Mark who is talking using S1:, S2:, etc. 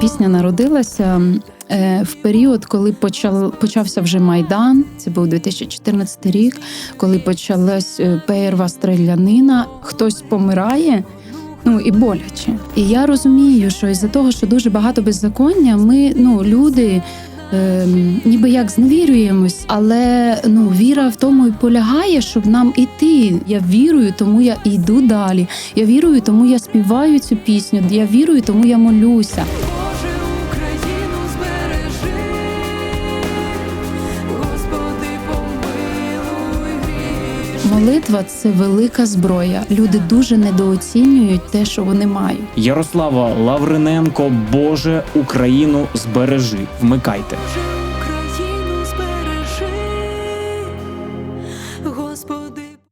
S1: пісня народилася е, в період, коли почав, почався вже майдан. Це був 2014 рік, коли почалась е, перва стрілянина. Хтось помирає. Ну і боляче. І я розумію, що із-за того, що дуже багато беззаконня, ми ну люди. Ем, ніби як зневірюємось, але ну віра в тому і полягає, щоб нам іти. Я вірую, тому я йду далі. Я вірую, тому я співаю цю пісню. Я вірую, тому я молюся. Молитва це велика зброя. Люди дуже недооцінюють те, що вони мають.
S2: Ярослава Лавриненко, Боже, Україну збережи. Вмикайте.